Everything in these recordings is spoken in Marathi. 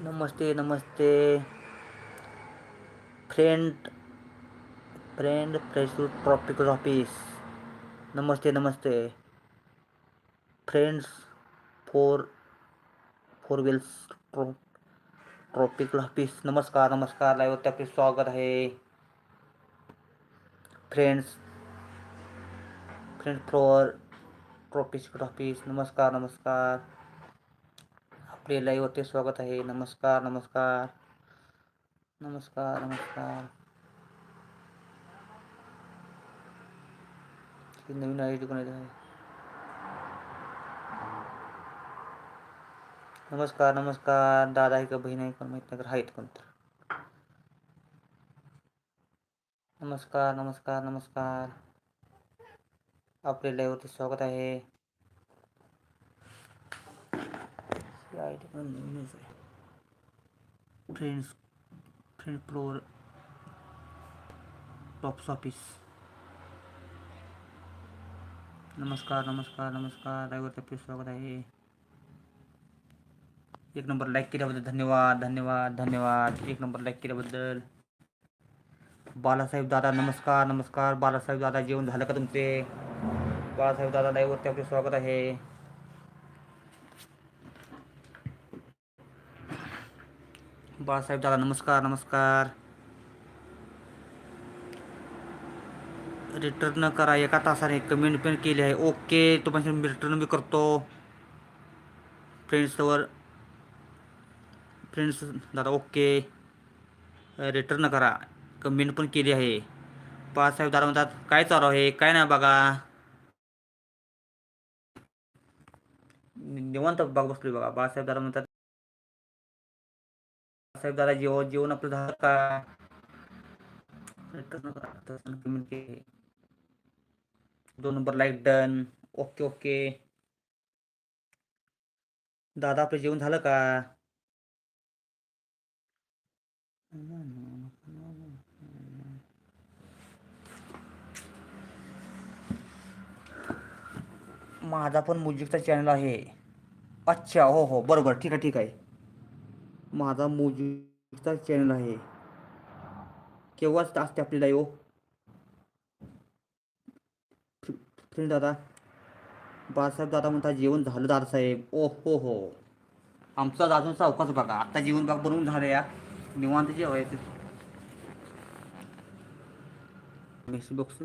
नमस्ते नमस्ते. फ्रेंड फ्रेंड फ्रेशूट ट्रॉपिकल ऑफिस. नमस्ते नमस्ते. फ्रेंड्स फोर फोर व्हील्स ट्रो ट्रॉपिकल ऑफिस. नमस्कार नमस्कार. लाईव्हवरती आपले स्वागत आहे. Friends friend floor tropical office. नमस्कार नमस्कार. आपले लाईव्हवरती स्वागत आहे. नमस्कार नमस्कार. नमस्कार नमस्कार. नवीन आय डी आहे नमस्कार नमस्कार. दादा आहे का, बहीण आहे कोण माहीत नाही, तर नमस्कार नमस्कार नमस्कार. आपल्या लाईव्हवरती स्वागत आहे. आहे फ्रेंड्स फ्रेंड प्रोवर टॉप्स ऑफ़िस नमस्कार नमस्कार नमस्कार। लाईव्हवरती आपले स्वागत आहे एक नंबर लाईक केल्याबद्दल धन्यवाद धन्यवाद धन्यवाद। एक नंबर लाईक केल्याबद्दल बालासाहेब दादा, नमस्कार नमस्कार। बालासाहेब दादा जेवण झालं का तुमचे? बाळासाहेब दादा लाईव्हवरती आपले स्वागत आहे। बाळासाहेब दादा नमस्कार नमस्कार. रिटर्न करा एका तासाने कमेंट पण केली आहे. ओके तुम्हाला मी रिटर्न बी करतो. फ्रेंड्सवर फ्रेंड्स दादा ओके रिटर्न करा. कमेंट पण केली आहे. बाळासाहेब दादा म्हणतात काय चालू आहे? काय नाही बघा. निवांत बघ बसली बघा. बाळासाहेब दादा म्हणतात बाळासाहेब दादा हो, जेवण आपलं झालं का? दोन number like done okay okay दादा आपलं जेवण झालं का? माझा पण म्युझिकचा चॅनल आहे. अच्छा हो हो. बरोबर. ठीक आहे ठीक आहे. माझा मोजीचा चॅनल आहे. केव्हाच असते आपली लाईव्ह फ्रेंड दादा बाळासाहेब दादा म्हणता जेवण झालं दादासाहेब. ओ हो हो. आमचा अजून सावकाच बघा. आता जेवण बघ बनवून झालं या. निवांत जेवायचं. मेसेज बॉक्स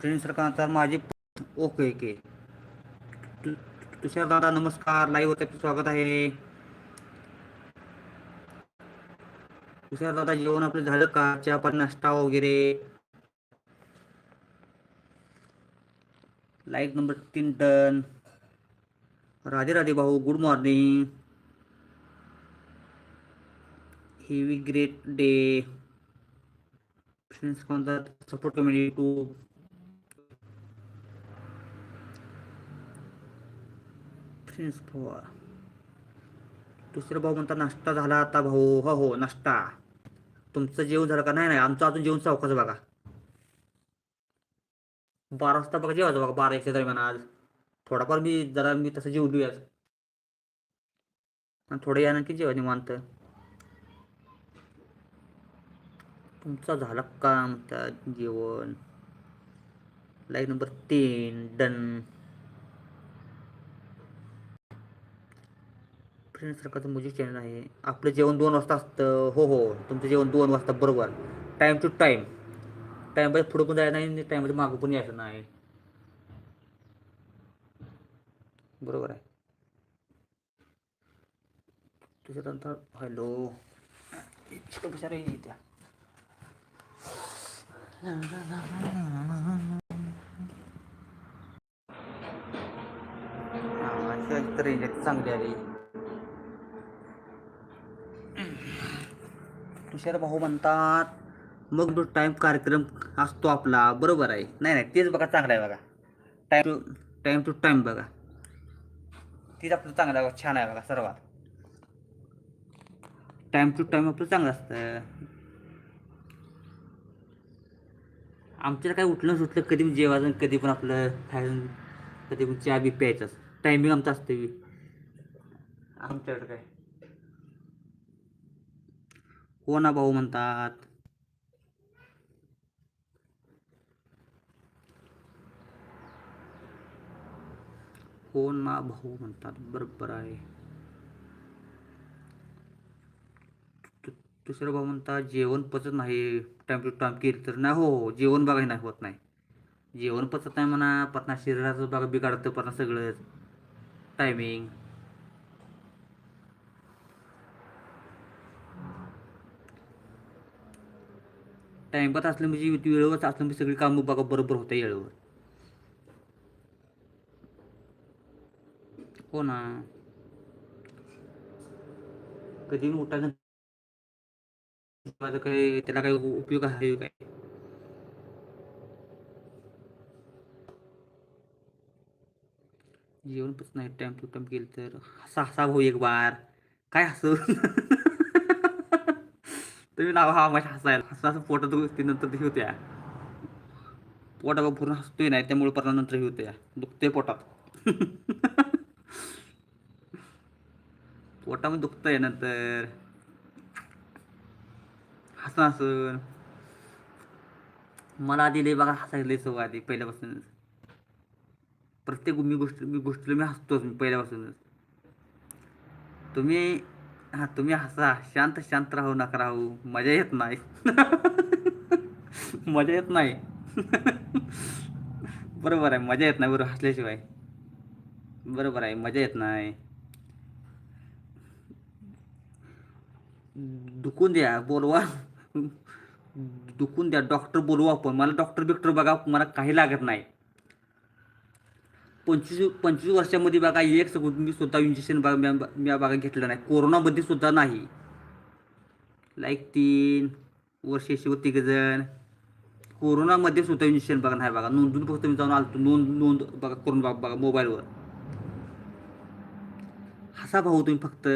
फ्रेंड सरकार माझे ओके ओके. तुषार दादा नमस्कार. लाईव्ह होते स्वागत आहे. तुषार दादा जेवण आपलं झालं का? चहा पण नाश्ता वगैरे? लाईक नंबर तीन टन राधे राधे भाऊ good morning heavy great day friends कोणता support community to friends four दुसरं भाऊ म्हणता नाश्ता झाला आता भाऊ. हो हो नाश्ता. तुमचं जेवण झालं का? नाही नाही आमचं अजून जेवण चौकाच बघा. बारा वाजता बघा जेवायचं बघा बारा एकशे दरम्यान आज. थोडाफार मी जरा मी तसं जेवलूयाच आणि थोडं या नक्की जेवा निवांत. तुमचा झाला का म्हणतात जेवण? लाईक नंबर तीन डन. फ्रेंड सरकारचं म्युझिक चॅनल आहे. आपलं जेवण दोन वाजता असतं. हो हो. तुमचं जेवण दोन वाजता बरोबर. टाईम टू टाईम टाईममध्ये पुढं पण जायचं नाही आणि टाईममध्ये मागं पण यायचं नाही. बरोबर आहे. त्याच्यानंतर हॅलो. इतकं बिचारे त्या रेंज चांगली आली. तुषार भाऊ म्हणतात मग तो टाईम कार्यक्रम असतो आपला बरोबर आहे. नाही नाही तेच बघा चांगलं आहे बघा. Time to time to time बघा. तेच आपलं चांगलं आहे बघा छान आहे बघा सर्वात. टाईम टू टाईम आपलं चांगलं असतं. आमच्याला काय उठलं सुटलं कधी पण जेवायचं कधी पण आपलं खायचं कधी पण चहा बी प्यायचं टायमिंग आमचं असतं बी. आमच्याकडे काय? हो ना भाऊ म्हणतात? हो ना भाऊ म्हणतात? बरोबर आहे. दु- दुसरं भाऊ म्हणतात जेवण पचत नाही टाइम टू टाइम केलं तर नाही हो, हो, हो जेवण बघा नाही होत नाही. जेवण पचत नाही म्हणा पतना शरीराचं बघा बिघाडतं पतना सगळंच टायमिंग टाइमपास असलं म्हणजे वेळेवर असलं म्हणजे सगळी कामं बघा बरोबर होतं वेळेवर. हो ना. कधी उठायचं माझं काही त्याला काही उपयोग आहे काय? जेवण पण नाही टाइम टू टाइम केलं तर. हसा हसा भाऊ एक बार. काय हसू? तुम्ही लावा हा माझ्या हसायला हसा असं पोटात ते नंतर ते होत्या पोटावर पूर्ण हसतोय नाही त्यामुळे परत नंतर हे होत्या दुखते पोटात. पोटामध्ये दुखतंय नंतर. हसणं हसून मला आधी लय बघा हसायला लय सवय आधी पहिल्यापासूनच. प्रत्येक मी गोष्ट मी गोष्टीला मी हसतोच मी पहिल्यापासूनच. तुम्ही हा तुम्ही हसा. शांत शांत राहू नका राहू. मजा येत नाही. मजा येत नाही. बरोबर आहे. मजा येत नाही बरोबर हसल्याशिवाय. बरोबर आहे. मजा येत नाही. दुखून द्या बोलवा. दुखून द्या. डॉक्टर बोलवा आपण मला डॉक्टर बिक्टर बघा मला काही लागत नाही. पंचवीस पंचवीस वर्षामध्ये बघा एक सेकंद मी स्वतः इंजेक्शन बघा मी मी बघा घेतलं नाही. कोरोनामध्ये सुद्धा नाही. लाईक तीन वर्ष शिव जण कोरोनामध्ये सुद्धा इंजेक्शन बघा नाही बघा. नोंदून फक्त मी जाऊन आलतो नोंद नोंद बघा करून बघा बघा मोबाईलवर हसा भाऊ तुम्ही फक्त.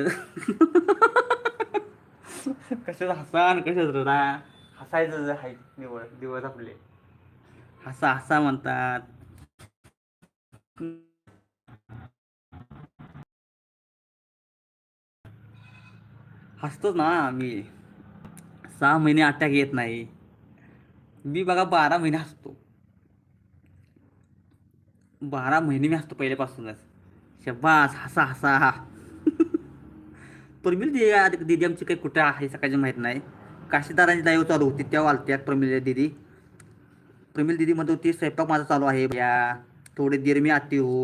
कशाचं हसा आणि कशाच ना हसायचं आहे निवड दिवस आपले. हसा हसा म्हणतात. हसतोच ना मी. सहा महिने अटॅक येत नाही. मी बघा बारा महिने हसतो. बारा महिने मी हसतो पहिल्यापासूनच. शब्बास हसा हसा. प्रमिल दिदी दिदी आमची काही कुठे आहे सकाळची माहीत नाही. काशीदारांची लाईव्ह चालू होती तेव्हा वालत्यात प्रमिल दिदी. प्रमिल दिदी म्हणत होती स्वयंपाक माझा चालू आहे या थोडे देर मी आती हो.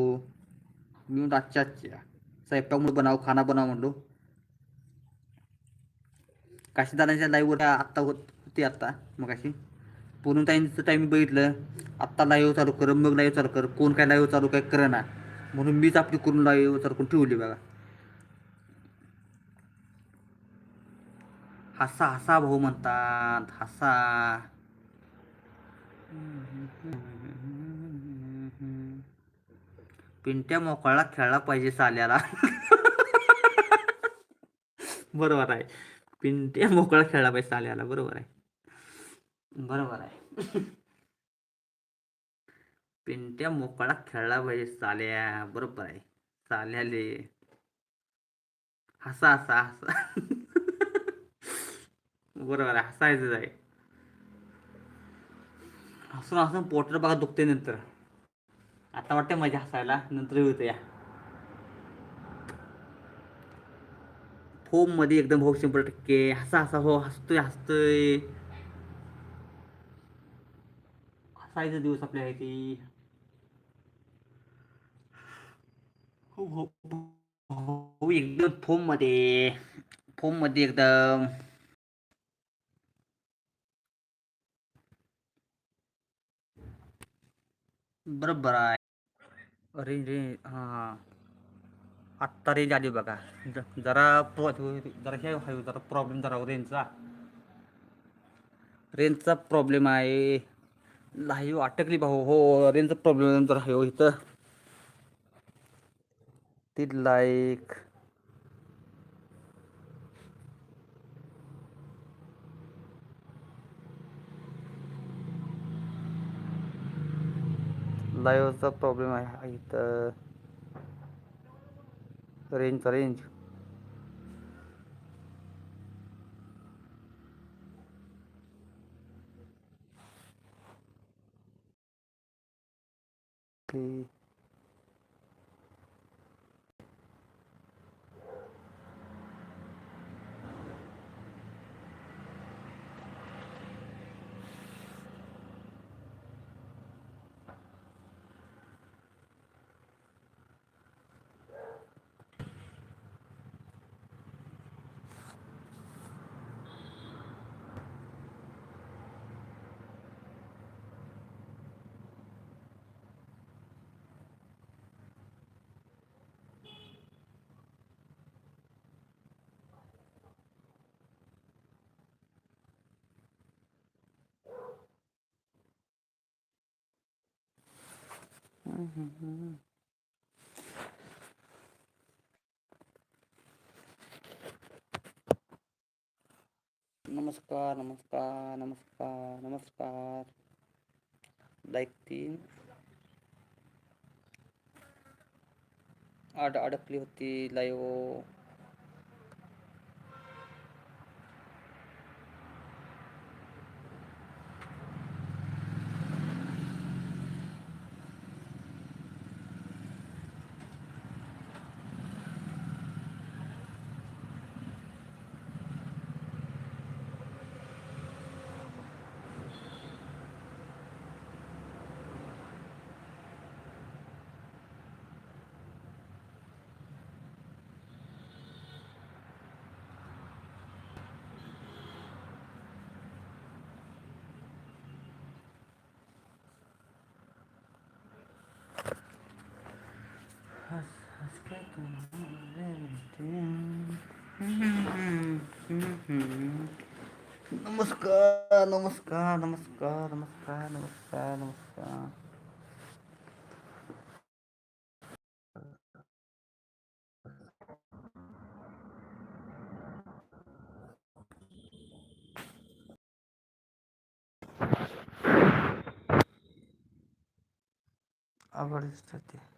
मी अच्छा अच्छा स्वयंपाक म्हणून बनाव खाना बनाव म्हणलो. काशीदारांच्या लाईव्हवर आत्ता होत होती आत्ता मग अशी पूर्ण ताईंचं टाईम बघितलं. आत्ता लाईव्ह चालू कर मग लाईव्ह चालू कर. कोण काय लाईव्ह चालू काय कर ना म्हणून मीच आपली करून लाईव्ह चालू करून ठेवली बघा. हसा हसा भाऊ म्हणतात. हसा. पिंट्या मोकळा खेळला पाहिजे साल्याला. बरोबर आहे. पिंट्या मोकळा खेळला पाहिजे साल्याला. बरोबर आहे. बरोबर आहे. पिंट्या मोकळा खेळला पाहिजे साल्या. बरोबर आहे. साल्याले. हसा हसा हसा. बरोबर आहे. हसायचंच आहे. हसून हसून पोटर बघा दुखते नंतर. आता वाटते मजा हसायला नंतर होतं या फोममध्ये एकदम भाऊ शंभर टक्के. हसा हसा हो हसतोय हसतोय. हसायचं दिवस आपले आहे ती हो हो एकदम फोममध्ये. फोममध्ये एकदम. बरोबर आहे. अरे रे हां. आत्ता रेंज आली बघा. ज- जरा प्रो जरा हे आहे जरा प्रॉब्लेम जरा रेंजचा रेंजचा प्रॉब्लेम आहे. लाईव्ह अटकली भाऊ. हो रेंजचा प्रॉब्लेम जरा आहे हो इथं. ती लाईक लाईव्हचा प्रॉब्लेम आहे. इथं रेंजचा रेंज की नमस्कार नमस्कार नमस्कार नमस्कार. लाईक तीन. अड अडकली होती लाईव्ह नमस्कार नमस्कार नमस्कार नमस्कार नमस्कार नमस्कार आवड दिसतात ते